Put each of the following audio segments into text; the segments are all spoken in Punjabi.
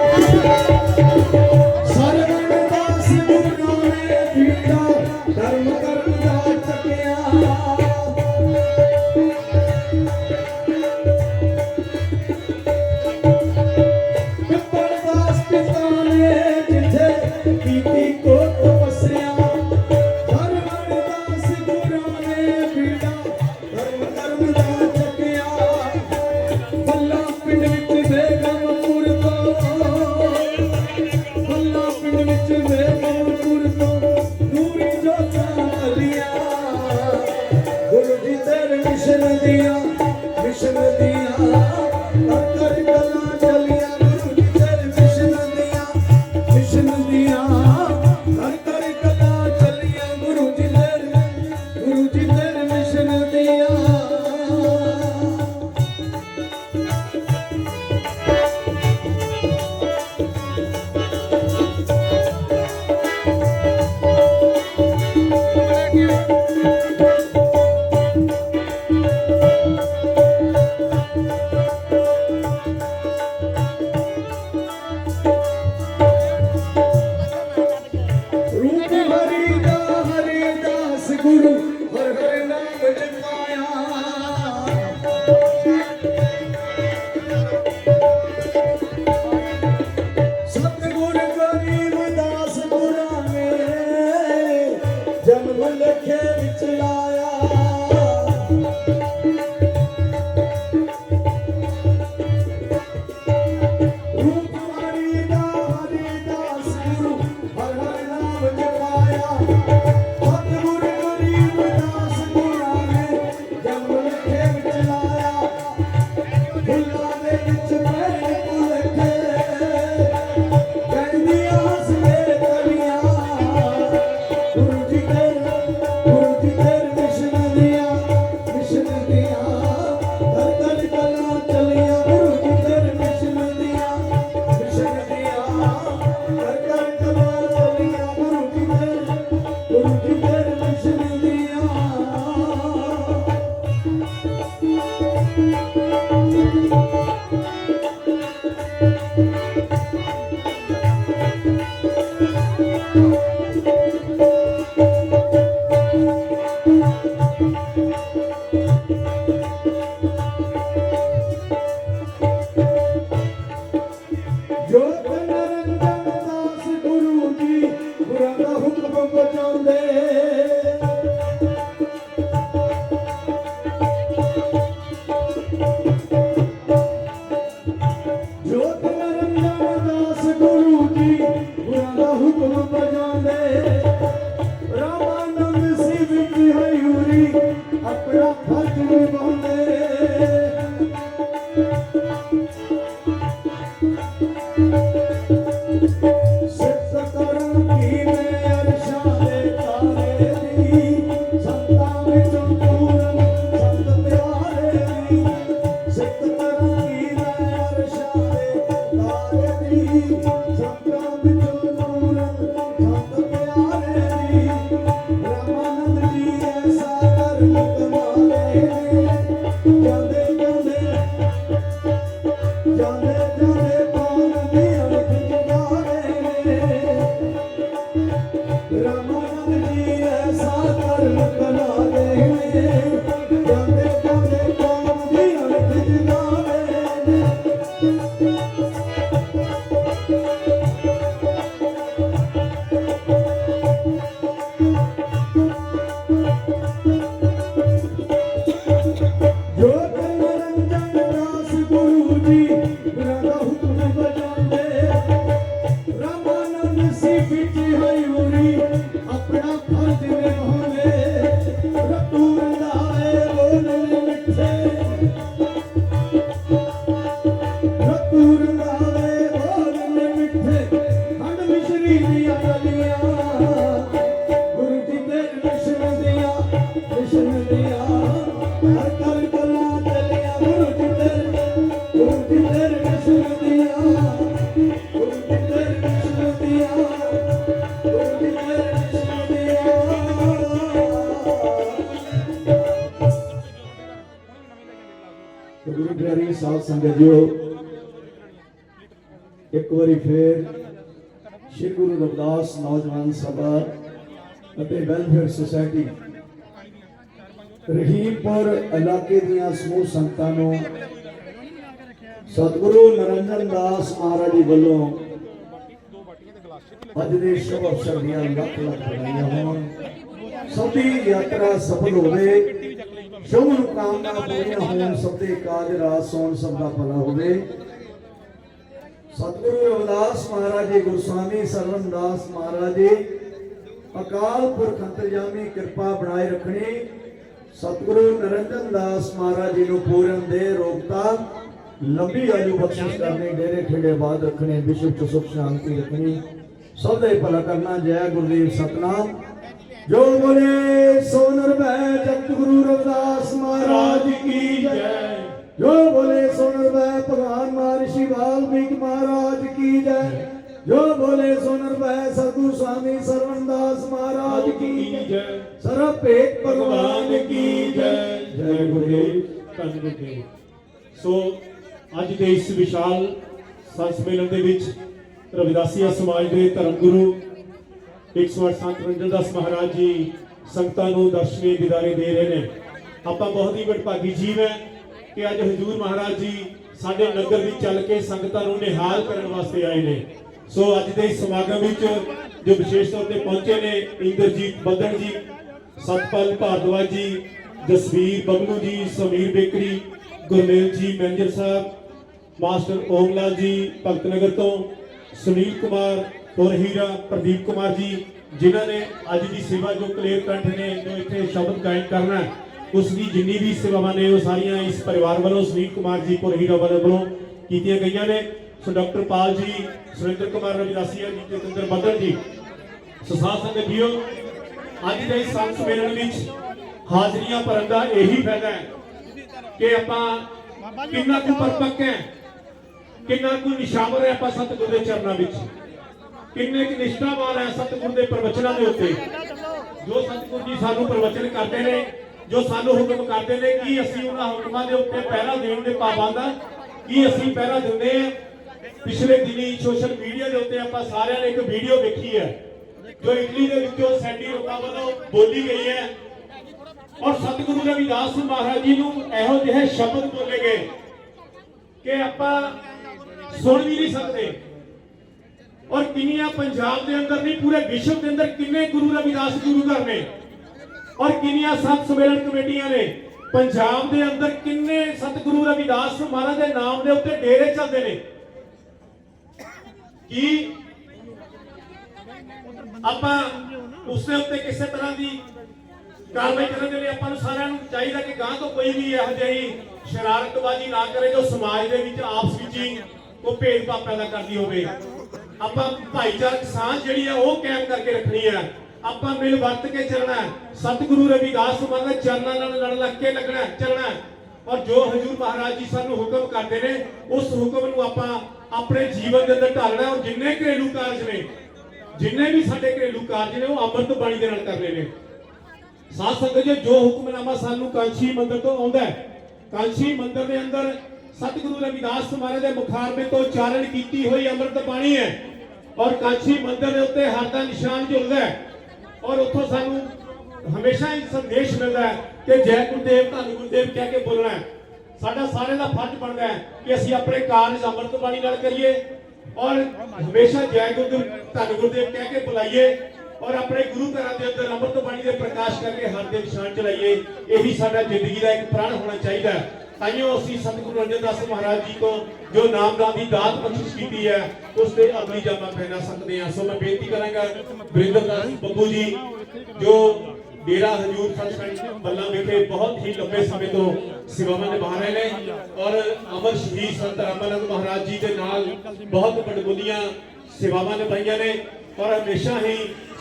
ਸਰਵਣ ਸੰਗਤ ਜੀਓ ਇੱਕ ਵਾਰੀ ਫੇਰ ਸ਼੍ਰੀ ਗੁਰੂ ਰਵਿਦਾਸ ਨੌਜਵਾਨ ਸਭਾ ਅਤੇ ਵੈਲਫੇਅਰ ਸੁਸਾਇਟੀ ਰਹੀਮਪੁਰ ਇਲਾਕੇ ਦੀਆਂ ਸਮੂਹ ਸੰਗਤਾਂ ਨੂੰ ਸਤਿਗੁਰੂ ਨਰਿੰਦਰ ਦਾਸ ਮਹਾਰਾਜ ਜੀ ਵੱਲੋਂ ਅੱਜ ਦੇ ਸ਼ੁਭ ਅਵਸਰ ਦੀਆਂ ਲੱਖ ਲੱਖ ਵਧਾਈਆਂ ਹੋਣ। ਸਭ ਦੀ ਯਾਤਰਾ ਸਫਲ ਹੋਵੇ। ਸ਼ੁਭ ਕਾਮਨਾ ਪੂਰੀਆਂ ਹੋਣ, ਸਭ ਦੇ ਕਾਜ ਰਾਸ ਹੋਣ ਸਭ ਦਾ ਭਲਾ ਹੋਵੇ। ਸਤਿਗੁਰੂ ਰਵਿਦਾਸ ਮਹਾਰਾਜ ਜੀ ਗੁਰਸਵਾਮੀ ਸਰਵਨਦਾਸ ਮਹਾਰਾਜ ਜੀ, ਅਕਾਲ ਪੁਰਖ ਅੰਤਰਜਾਮੀ ਕਿਰਪਾ ਬਣਾਏ ਰੱਖਣੀ, ਸਤਿਗੁਰੂ ਨਰਿੰਦਰ ਦਾਸ ਮਹਾਰਾਜ ਜੀ ਨੂੰ ਪੂਰਨ ਦੇ ਰੋਗਤਾ, ਲੰਬੀ ਆਯੂ ਬਖਸ਼ਿਸ਼ ਕਰਨੀ, ਡੇਰੇ ਠੇੜੇ ਬਾਦ ਰੱਖਣੇ, ਵਿਸ਼ਵ ਚ ਸੁਖ ਸ਼ਾਂਤੀ ਰੱਖਣੀ, ਸਭ ਦਾ ਭਲਾ ਕਰਨਾ, ਜੈ ਗੁਰਦੇਵ ਸਤਨਾਮ। ਜੋ ਬੋਲੇ ਸੋ ਨਿਰਭੈ ਜਗਤ ਗੁਰੂ ਰਵਿਦਾਸ ਮਹਾਰਾਜ ਕੀ ਜੈ। ਜੋ। ਬੋਲੇ ਸੋ ਨਿਰਭੈ ਭਗਵਾਨ ਮਹਰਸ਼ਿ ਵਾਲਮੀਕ ਮਹਾਰਾਜ ਕੀ ਜੈ। ਜੋ ਬੋਲੇ ਸੋ ਨਿਰਭੈ ਸਤਿਗੁਰੂ ਸਵਾਮੀ ਸਰਵਨਦਾਸ ਮਹਾਰਾਜ ਕੀ ਜੈ। ਸਰਬ ਭੇਟ ਭਗਵਾਨ ਕੀ ਜੈ। ਜੈ। ਗੁਰਦੇਵ। ਧੰਨ ਗੁਰਦੇਵ ਸੋ ਅੱਜ ਦੇ ਇਸ ਵਿਸ਼ਾਲ ਸੰਤ ਸੰਮੇਲਨ ਦੇ ਵਿੱਚ ਰਵਿਦਾਸੀਆ ਸਮਾਜ ਦੇ ਧਰਮ ਗੁਰੂ 108 ਸੰਤ ਰੰਜਨ ਦਾਸ ਮਹਾਰਾਜ ਜੀ ਸੰਗਤਾਂ ਨੂੰ ਦਰਸ਼ਨੀ ਦਿਦਾਰੇ ਦੇ ਰਹੇ ਨੇ। ਆਪਾਂ ਬਹੁਤ ਹੀ ਵਡਭਾਗੀ ਜੀਵ ਹੈ ਕਿ ਅੱਜ ਹਜੂਰ ਮਹਾਰਾਜ ਜੀ ਸਾਡੇ ਨਗਰ ਵਿੱਚ ਚੱਲ ਕੇ ਸੰਗਤਾਂ ਨੂੰ ਨਿਹਾਲ ਕਰਨ ਵਾਸਤੇ ਆਏ ਨੇ। ਸੋ ਅੱਜ ਦੇ ਇਸ ਸਮਾਗਮ ਵਿੱਚ ਜੋ ਵਿਸ਼ੇਸ਼ ਤੌਰ ਤੇ ਪਹੁੰਚੇ ਨੇ ਇੰਦਰਜੀਤ ਬੱਦਣ ਜੀ, ਸਤਪਾਲ ਭਾਰਦਵਾਜ ਜੀ, ਜਸਵੀਰ ਬਬਲੂ ਜੀ, ਸਮੀਰ ਬੇਕਰੀ, ਗੁਰਮੇਲ ਜੀ, ਮੈਨੇਜਰ ਸਾਹਿਬ, ਮਾਸਟਰ ਓਮਲਾਲ ਜੀ, ਭਗਤ ਨਗਰ ਤੋਂ, ਸੁਨੀਲ ਕੁਮਾਰ ਹੋਰ ਹੀਰਾ ਪ੍ਰਦੀਪ ਕੁਮਾਰ ਜੀ ਜਿਨ੍ਹਾਂ ਨੇ ਅੱਜ ਦੀ ਸੇਵਾ ਜੋ ਕਲੀਅਰ ਕੰਠ ਨੇ ਜੋ ਇੱਥੇ ਸ਼ਬਦ ਗਾਇਨ ਕਰਨਾ ਹੈ, ਉਸ ਦੀ ਜਿੰਨੀ ਵੀ ਸੇਵਾਵਾਂ ਨੇ ਉਹ ਸਾਰੀਆਂ ਇਸ ਪਰਿਵਾਰ ਵੱਲੋਂ ਸੁਨੀਲ ਕੁਮਾਰ ਜੀ ਪੁਰ ਹੀਰਾ ਵੱਲੋਂ ਕੀਤੀਆਂ ਗਈਆਂ ਨੇ। ਸੋ ਡਾਕਟਰ ਪਾਲ ਜੀ ਸੁਰਿੰਦਰ ਕੁਮਾਰ ਰਵਿਦਾਸੀਆ ਜੀ ਜਤਿੰਦਰ ਬੱਦਲ ਜੀ ਸੋ ਸਾਧ ਸੰਗਤ ਜੀਓ ਅੱਜ ਦੇ ਇਸ ਸੰਤ ਸੰਮੇਲਨ ਵਿੱਚ ਹਾਜ਼ਰੀਆਂ ਭਰਨ ਦਾ ਇਹੀ ਫਾਇਦਾ ਹੈ ਕਿ ਆਪਾਂ ਕਿੰਨਾ ਕੁ ਪਰਪੱਕ ਹੈ ਕਿੰਨਾ ਕੁ ਨਿਸ਼ਾਵਰ ਹੈ ਆਪਾਂ ਸਤਿਗੁਰ ਦੇ ਚਰਨਾਂ ਵਿੱਚ। ਕਿੰਨੇ ਕੁ ਨਿਸ਼ਠਾਵਾਨ ਹੈ ਸਤਿਗੁਰ ਦੇ ਪ੍ਰਵਚਨਾਂ ਦੇ ਉੱਤੇ? ਜੋ ਸਤਿਗੁਰ ਜੀ ਸਾਨੂੰ ਪ੍ਰਵਚਨ ਕਰਦੇ ਨੇ, ਜੋ ਸਾਨੂੰ ਹੁਕਮ ਕਰਦੇ ਨੇ, ਕੀ ਅਸੀਂ ਉਹਨਾਂ ਹੁਕਮਾਂ ਦੇ ਉੱਤੇ ਪਹਿਰਾ ਦੇਣ ਦੇ ਪਾਬੰਦ ਆ? ਕੀ ਅਸੀਂ ਪਹਿਰਾ ਦਿੰਦੇ ਆ? ਪਿਛਲੇ ਦਿਨੀ ਸੋਸ਼ਲ ਮੀਡੀਆ ਦੇ ਉੱਤੇ ਆਪਾਂ ਸਾਰਿਆਂ ਨੇ ਇੱਕ ਵੀਡੀਓ ਵੇਖੀ ਹੈ, ਜੋ ਇਟਲੀ ਦੇ ਵਿੱਚੋਂ ਸੈਂਡੀ ਰੋਕਾ ਵੱਲੋਂ ਬੋਲੀ ਗਈ ਹੈ। ਔਰ ਸਤਿਗੁਰੂ ਰਵਿਦਾਸ ਮਹਾਰਾਜ ਜੀ ਨੂੰ ਇਹੋ ਜਿਹੇ ਸ਼ਬਦ ਬੋਲੇ ਗਏ ਕਿ ਆਪਾਂ ਸੁਣ ਵੀ ਨਹੀਂ ਸਕਦੇ। ਔਰ ਕਿੰਨੀਆਂ ਪੰਜਾਬ ਦੇ ਅੰਦਰ ਨਹੀਂ, ਪੂਰੇ ਵਿਸ਼ਵ ਦੇ ਅੰਦਰ ਕਿੰਨੇ ਗੁਰੂ ਰਵਿਦਾਸ ਗੁਰੂ ਘਰ ਨੇ? ਔਰ ਕਿੰਨੀਆਂ ਸੰਤ ਸੰਮੇਲਨ ਕਮੇਟੀਆਂ ਨੇ? ਪੰਜਾਬ ਦੇ ਅੰਦਰ ਕਿੰਨੇ ਸਤਿਗੁਰੂ ਰਵਿਦਾਸ ਮਹਾਰਾਜ ਦੇ ਨਾਮ ਦੇ ਉੱਤੇ ਡੇਰੇ ਚੱਲਦੇ ਨੇ? ਕੀ ਆਪਾਂ ਉਸ ਦੇ ਉੱਤੇ ਕਿਸੇ ਤਰ੍ਹਾਂ ਦੀ ਕਾਰਵਾਈ ਕਰਨ ਦੇ ਲਈ ਆਪਾਂ ਨੂੰ ਸਾਰਿਆਂ ਨੂੰ ਚਾਹੀਦਾ ਕਿ ਗਾਂ ਤੋਂ ਕੋਈ ਵੀ ਇਹੋ ਜਿਹੀ ਸ਼ਰਾਰਤਬਾਜ਼ੀ ਨਾ ਕਰੇ ਜੋ ਸਮਾਜ ਦੇ ਵਿੱਚ ਆਪਸ ਵਿੱਚ ਹੀ ਕੋਈ ਭੇਦਭਾਵ ਪੈਦਾ ਕਰਦੀ ਹੋਵੇ? ਆਪਾਂ ਭਾਈਚਾਰਕ ਸਾਂਝ ਜਿਹੜੀ ਹੈ ਉਹ ਕਾਇਮ ਕਰਕੇ ਰੱਖਣੀ ਹੈ ਆਪਾਂ ਮਿਲ ਵਰਤ ਕੇ ਚੱਲਣਾ ਸਤਿਗੁਰੂ ਰਵਿਦਾਸ ਮਹਾਰਾਜ ਚਰਨਾਂ ਨਾਲ ਲੜ ਲੱਗ ਕੇ ਲੱਗਣਾ ਚੱਲਣਾ ਔਰ ਜੋ ਹਜੂਰ ਮਹਾਰਾਜ ਜੀ ਸਾਨੂੰ ਹੁਕਮ ਕਰਦੇ ਨੇ, ਉਸ ਹੁਕਮ ਨੂੰ ਆਪਾਂ ਆਪਣੇ ਜੀਵਨ ਦੇ ਅੰਦਰ ਢਾਲਣਾ ਔਰ ਜਿੰਨੇ ਘਰੇਲੂ ਕਾਰਜ ਨੇ, ਜਿੰਨੇ ਵੀ ਸਾਡੇ ਘਰੇਲੂ ਕਾਰਜ ਨੇ, ਉਹ ਅੰਮ੍ਰਿਤ ਬਾਣੀ ਦੇ ਨਾਲ ਕਰਨੇ ਨੇ। ਸਾਧ ਸੰਗਤ ਜੀ, ਜੋ ਹੁਕਮਨਾਮਾ ਸਾਨੂੰ ਕਾਂਸ਼ੀ ਮੰਦਰ ਤੋਂ ਆਉਂਦਾ ਹੈ ਕਾਂਸ਼ੀ ਮੰਦਰ ਦੇ ਅੰਦਰ ਸਤਿਗੁਰੂ ਰਵਿਦਾਸ ਮਹਾਰਾਜ ਦੇ ਮੁਖਾਰਬੇ ਤੋਂ ਉਚਾਰਨ ਕੀਤੀ ਹੋਈ ਅੰਮ੍ਰਿਤ ਬਾਣੀ ਹੈ। ਔਰ ਕਾਂਸ਼ੀ ਮੰਦਰ ਦੇ ਉੱਤੇ ਹਰ ਦਾ ਨਿਸ਼ਾਨ ਝੁਲਦਾ ਹੈ। ਔਰ ਉੱਥੋਂ ਸਾਨੂੰ ਹਮੇਸ਼ਾ ਇੱਕ ਸੰਦੇਸ਼ ਮਿਲਦਾ ਹੈ ਕਿ ਜੈ ਗੁਰਦੇਵ, ਧੰਨ ਗੁਰਦੇਵ ਕਹਿ ਕੇ ਬੋਲਣਾ ਹੈ। ਸਾਡਾ ਸਾਰਿਆਂ ਦਾ ਫਰਜ਼ ਬਣਦਾ ਹੈ ਕਿ ਅਸੀਂ ਆਪਣੇ ਕਾਰਜ ਅੰਮ੍ਰਿਤ ਬਾਣੀ ਨਾਲ ਕਰੀਏ ਔਰ ਹਮੇਸ਼ਾ ਜੈ ਗੁਰਦੇਵ, ਧੰਨ ਗੁਰਦੇਵ ਕਹਿ ਕੇ ਬੁਲਾਈਏ ਔਰ ਆਪਣੇ ਗੁਰੂ ਘਰਾਂ ਦੇ ਅੰਦਰ ਅੰਮ੍ਰਿਤ ਬਾਣੀ ਦੇ ਪ੍ਰਕਾਸ਼ ਕਰਕੇ ਹਰ ਦੇ ਨਿਸ਼ਾਨ ਚਲਾਈਏ। ਇਹੀ ਸਾਡਾ ਜ਼ਿੰਦਗੀ ਦਾ ਇੱਕ ਪ੍ਰਣ ਹੋਣਾ ਚਾਹੀਦਾ ਹੈ। ਤਾਈਓ ਅਸੀਂ ਸਤਿਗੁਰੂ ਰੰਜਨ ਦਾਸ ਮਹਾਰਾਜ ਜੀ ਤੋਂ ਜੋ ਨਾਮਦਾਨ ਦੀ ਦਾਤ ਬਖਸ਼ਿਸ਼ ਕੀਤੀ ਹੈ, ਉਸ ਤੇ ਅਗਲੀ ਜਾਮਾ ਪਹਿਨਾ ਸਕਦੇ ਹਾਂ। ਸੋ ਮੈਂ ਬੇਨਤੀ ਕਰਾਂਗਾ ਵਰਿੰਦਰ ਦਾਸ ਬੱਬੂ ਜੀ, ਜੋ ਡੇਰਾ ਹਜੂਰ ਸੱਚਖੰਡ ਬੱਲਾ ਵਿਖੇ ਬਹੁਤ ਹੀ ਲੰਬੇ ਸਮੇਂ ਤੋਂ ਸੇਵਾਵਾਂ ਨਿਭਾ ਰਹੇ ਨੇ ਔਰ ਅਮਰ ਸ਼ਹੀਦ ਸੰਤ ਰਾਮਾਨੰਦ ਮਹਾਰਾਜ ਜੀ ਦੇ ਨਾਲ ਬਹੁਤ ਬੜਬੁਲੀਆਂ ਸੇਵਾਵਾਂ ਨਿਭਾਈਆਂ ਨੇ ਔਰ ਹਮੇਸ਼ਾ ਹੀ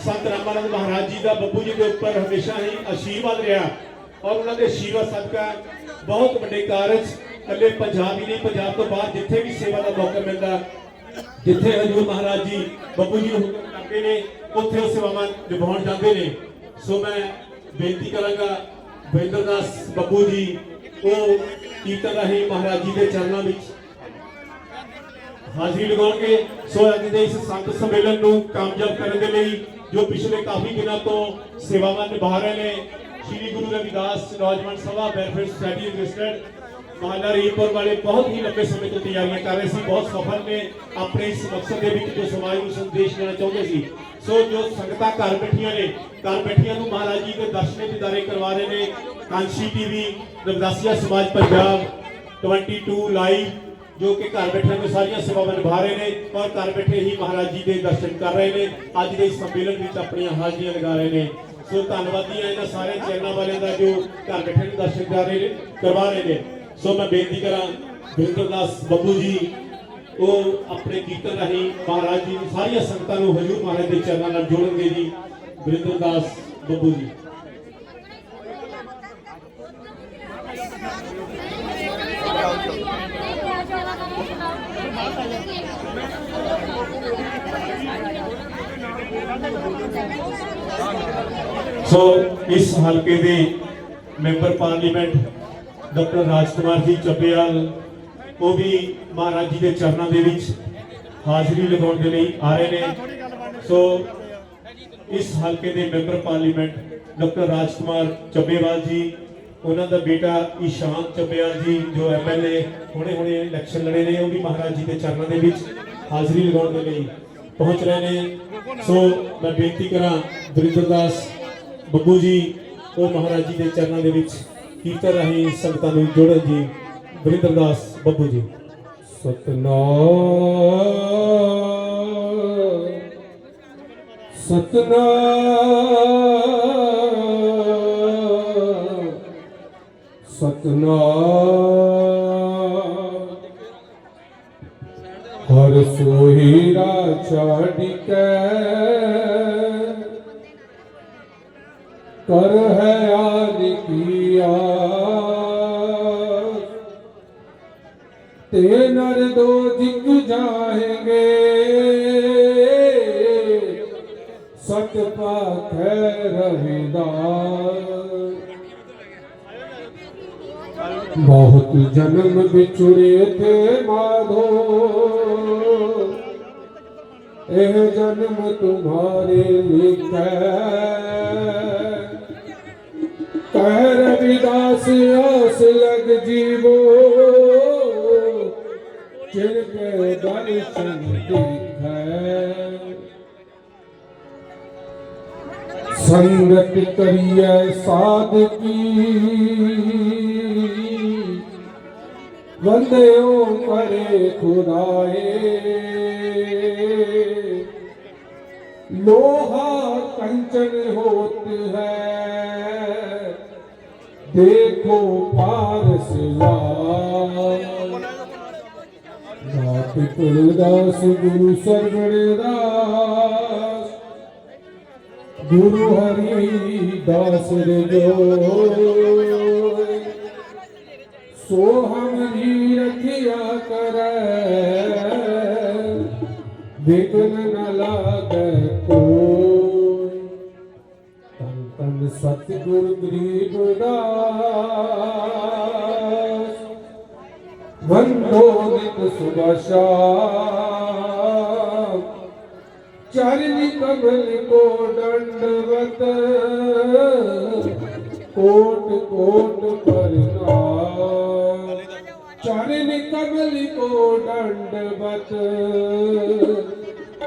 ਸੰਤ ਰਾਮਾਨੰਦ ਮਹਾਰਾਜ ਜੀ ਦਾ ਬੱਬੂ ਜੀ ਦੇ ਉੱਪਰ ਹਮੇਸ਼ਾ ਹੀ ਆਸ਼ੀਰਵਾਦ ਰਿਹਾ ਔਰ ਉਹਨਾਂ ਦੇ ਆਸ਼ੀਰਵਾਦ ਸਦਕਾ ਬਹੁਤ ਵੱਡੇ ਕਾਰਜ ਇਕੱਲੇ ਪੰਜਾਬ ਹੀ ਨਹੀਂ, ਪੰਜਾਬ ਤੋਂ ਬਾਹਰ ਜਿੱਥੇ ਵੀ ਸੇਵਾ ਦਾ ਮੌਕਾ ਮਿਲਦਾ, ਜਿੱਥੇ ਹਜੂਰ ਮਹਾਰਾਜ ਜੀ ਬੱਬੂ ਜੀ ਹੁਕਮ ਕਰਦੇ ਨੇ, ਉੱਥੇ ਉਹ ਸੇਵਾਵਾਂ ਨਿਭਾਉਣ ਜਾਂਦੇ ਨੇ। ਸੋ ਮੈਂ ਬੇਨਤੀ ਕਰਾਂਗਾ ਵਰਿੰਦਰ ਦਾਸ ਬੱਬੂ ਜੀ, ਉਹ ਕੀਰਤਨ ਰਾਹੀਂ ਮਹਾਰਾਜ ਜੀ ਦੇ ਚਰਨਾਂ ਵਿੱਚ ਹਾਜ਼ਰੀ ਲਗਾਉਣਗੇ। ਸੋ ਅੱਜ ਦੇ ਇਸ ਸੰਤ ਸੰਮੇਲਨ ਨੂੰ ਕਾਮਯਾਬ ਕਰਨ ਦੇ ਲਈ ਜੋ ਪਿਛਲੇ ਕਾਫੀ ਦਿਨਾਂ ਤੋਂ ਸੇਵਾਵਾਂ ਨਿਭਾ ਰਹੇ ਨੇ ਸ਼੍ਰੀ ਗੁਰੂ ਰਵਿਦਾਸ ਨੌਜਵਾਨ ਸਭਾ ਵੈਲਫੇਅਰ ਸੁਸਾਇਟੀ ਰਜਿਸਟਰਡ ਮਹੱਲਾ ਰੀਪੁਰ ਵਾਲੇ ਬਹੁਤ ਹੀ ਲੰਬੇ ਸਮੇਂ ਤੋਂ ਤਿਆਰੀਆਂ ਕਰ ਰਹੇ ਸੀ, ਬਹੁਤ ਸਫਲ ਨੇ। ਆਪਣੇ ਇਸ ਮਕਸਦ ਦੇ ਵਿੱਚ ਜੋ ਸਮਾਜ ਨੂੰ ਸੰਦੇਸ਼ ਦੇਣਾ ਚਾਹੁੰਦੇ ਸੀ। ਸੋ ਜੋ ਸੰਗਤਾਂ ਘਰ ਬੈਠੀਆਂ ਨੇ, ਘਰ ਬੈਠੀਆਂ ਨੂੰ ਮਹਾਰਾਜ ਜੀ ਦੇ ਦਰਸ਼ਨੇ ਦਿਦਾਰੇ ਕਰਵਾ ਰਹੇ ਨੇ। ਕਾਂਸ਼ੀ ਟੀਵੀ, ਰਵਿਦਾਸੀਆ ਸਮਾਜ ਪੰਜਾਬ 22 ਲਾਈਵ, ਜੋ ਕਿ ਘਰ ਬੈਠੇ ਨੂੰ ਸਾਰੀਆਂ ਸੇਵਾਵਾਂ ਨਿਭਾ ਰਹੇ ਨੇ ਔਰ ਘਰ ਬੈਠੇ ਹੀ ਮਹਾਰਾਜ ਜੀ ਦੇ ਦਰਸ਼ਨ ਕਰ ਰਹੇ ਨੇ। ਅੱਜ ਦੇ ਸੰਮੇਲਨ ਵਿੱਚ ਆਪਣੀਆਂ ਹਾਜ਼ਰੀਆਂ ਲਗਾ ਰਹੇ ਨੇ। ਸੋ ਧੰਨਵਾਦੀ ਹਾਂ ਇਹਨਾਂ ਸਾਰੇ ਚੈਨਲਾਂ ਵਾਲਿਆਂ ਦਾ ਜੋ ਘਰ ਬੈਠੇ ਨੂੰ ਦਰਸ਼ਨ ਕਰ ਰਹੇ ਨੇ, ਕਰਵਾ ਰਹੇ ਨੇ। ਸੋ ਮੈਂ ਬੇਨਤੀ ਕਰਾਂ ਬਿੰਦਰ ਬੱਬੂ ਜੀ, ਉਹ ਆਪਣੇ ਕੀਰਤਨ ਰਾਹੀਂ ਮਹਾਰਾਜ ਜੀ ਸਾਰੀਆਂ ਸੰਗਤਾਂ ਨੂੰ ਹਜੂਰ ਮਹਾਰਾਜ ਦੇ ਚਰਨਾਂ ਨਾਲ ਜੋੜਨਗੇ ਜੀ ਬਿੰਦਰ ਬੱਬੂ ਜੀ। ਸੋ ਇਸ ਹਲਕੇ ਦੇ ਮੈਂਬਰ ਪਾਰਲੀਮੈਂਟ ਡਾਕਟਰ ਰਾਜਕੁਮਾਰ ਜੀ ਚੱਬੇਵਾਲ, ਉਹ ਵੀ ਮਹਾਰਾਜ ਜੀ ਦੇ ਚਰਨਾਂ ਦੇ ਵਿੱਚ ਹਾਜ਼ਰੀ ਲਗਾਉਣ ਦੇ ਲਈ ਆ ਰਹੇ ਨੇ। ਸੋ ਇਸ ਹਲਕੇ ਦੇ member parliament doctor Rajkumar Chabbewal ji, ਉਹਨਾਂ ਦਾ ਬੇਟਾ ਈਸ਼ਾਨ ਚੱਬੇਵਾਲ ਜੀ, ਜੋ ਐਮਐਲਏ ਹੁਣੇ ਹੁਣੇ ਇਲੈਕਸ਼ਨ ਲੜੇ ਨੇ, ਉਹ ਵੀ ਮਹਾਰਾਜ ਜੀ ਦੇ ਚਰਨਾਂ ਦੇ ਵਿੱਚ ਹਾਜ਼ਰੀ ਲਗਾਉਣ ਦੇ ਲਈ ਪਹੁੰਚ ਰਹੇ ਨੇ। ਸੋ ਮੈਂ ਬੇਨਤੀ ਕਰਾਂ ਦਰਿੰਦਰਦਾਸ ਬੱਬੂ ਜੀ, ਉਹ ਮਹਾਰਾਜ ਜੀ ਦੇ ਚਰਨਾਂ ਦੇ ਵਿੱਚ ਕੀਰਤਨ ਰਾਹੀਂ ਸੰਗਤਾਂ ਨੂੰ ਜੋੜਨ ਜੀ। ਦਰਿੰਦਰਦਾਸ ਬੱਬੂ ਜੀ। ਸਤਨਾਮ ਸਤਨਾਮ ਸਤਨਾਮ। ਹਰ ਸੋਹੀਰਾ ਛਾੜ ਕੇ ਕਰ ਹੈ ਆਦ ਕੀਆ ਤੇ ਨਰ ਦੋ ਜਿਗ ਜਾਏਗੇ। ਸਤ ਪਾਖੈ ਰਵਿਦਾਸ। ਬਹੁਤ ਜਨਮ ਵਿਛੁੜੇ ਤੇ ਮਾਧੋ। ਇਹ ਜਨਮ ਤੁਮਾਰੇ ਲਿਖੈ ਕਹਿ ਰਵਿਦਾਸ ਆਸ ਲਗ ਜੀਵੋ। ਚਿਰ ਕੇ ਦਰਸ਼ਨ ਦੇਖੈ। ਸੰਗਤ ਕਰੀਐ ਸਾਧਕੀ ਵੰਦਿਓ ਕਰੇ ਖੁਦਾਏ। ਲੋਹਾ ਕੰਚਨ ਹੋਤ ਹੈ। ਦੇਖੋ ਪਾਰਸ ਲਾਲ ਨਾਥ ਤੁਲਦਾਸ ਗੁਰੂ ਸਰਵਣਦਾਸ ਗੁਰੂ ਹਰੀ ਦਾਸ ਰਜੋ ਸੋ ਹਮਰੀ ਰਖਿਆ ਕਰੈ। ਵਿਗਨ ਨ ਲਾਗੈ ਕੋਈ। ਤਨ ਤਨ ਸਤਿਗੁਰ ਗਰੀਬ ਦਾਸ। ਵੰਦੋ ਨਿਤ ਸੁਭਾਸ਼ਾ। ਚਰਨੀ ਕਮਲ ਕੋ ਦੰਡਵਤ। ਕੋਟ ਕੋਟ ਪ੍ਰਣਾਮ ਚਰਨੀ ਕਮਲ ਕੋ ਦੰਡਵਤ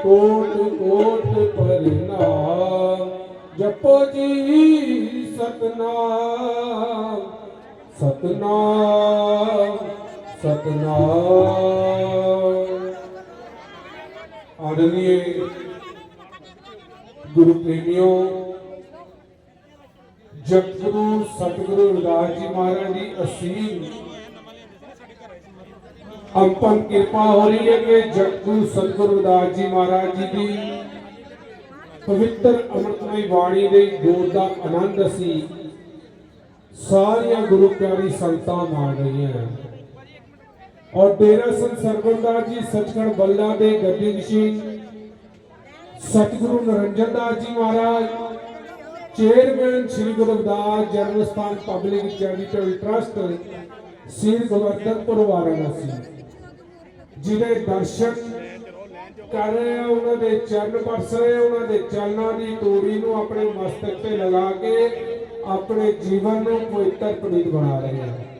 ਕੋਟ ਕੋਟ ਪ੍ਰਣਾਮ ਜਪੋ ਜੀ ਸਤਨਾਮ। ਸਤਨਾਮ ਸਤਨਾਮ। ਆਦਰਨੀय ਗੁਰੂ ਪ੍ਰੇਮਿਓ ਜਗਤਗੁਰੂ ਸਤਿਗੁਰੂ ਰਵਿਦਾਸ ਜੀ ਮਹਾਰਾਜ ਦੀ ਅਸੀਮ। ਅੰਪਨ ਕਿਰਪਾ ਹੋ ਰਹੀ ਹੈ ਕਿ ਜਗਤਗੁਰੂ ਸਤਿਗੁਰੂ ਰਵਿਦਾਸ ਜੀ ਮਹਾਰਾਜ ਜੀ ਦੀ ਪਵਿੱਤਰ ਅੰਮ੍ਰਿਤਮਈ ਬਾਣੀ ਦੇ ਗੋਰ ਦਾ ਆਨੰਦ ਅਸੀਂ ਸਾਰੀਆਂ ਗੁਰੂ ਪਿਆਰੀ ਸੰਤਾਂ ਮਾਣ ਰਹੀਆਂ ਹਨ ਔਰ ਡੇਰਾ ਸੰਤ ਸਰਵਰਦਾਸ ਜੀ ਸਚਖੰਡ ਬੱਲਾ ਦੇ ਗੱਦੀ ਨਸ਼ੀਨ ਸਤਿਗੁਰੂ ਨਰਿੰਦਰ ਦਾਸ ਜੀ ਮਹਾਰਾਜ ਚੇਅਰਮੈਨ ਸ੍ਰੀ ਗੁਰੂ ਰਵਿਦਾਸ ਜਨਮ ਸਥਾਨ public charitable trust, Shri Govardhanpur Varanasi. ਜਿਹਦੇ ਦਰਸ਼ਨ ਕਰ ਰਹੇ ਆ, ਉਹਨਾਂ ਦੇ ਚਰਨ ਪਰਸ ਰਹੇ ਉਹਨਾਂ ਦੇ ਚਰਨਾਂ ਦੀ ਤੋਰੀ ਨੂੰ ਆਪਣੇ ਮਸਤਕ ਤੇ ਲਗਾ ਕੇ ਆਪਣੇ ਜੀਵਨ ਨੂੰ ਪਵਿੱਤਰ ਪਨੀਤ ਬਣਾ ਰਹੇ ਆ।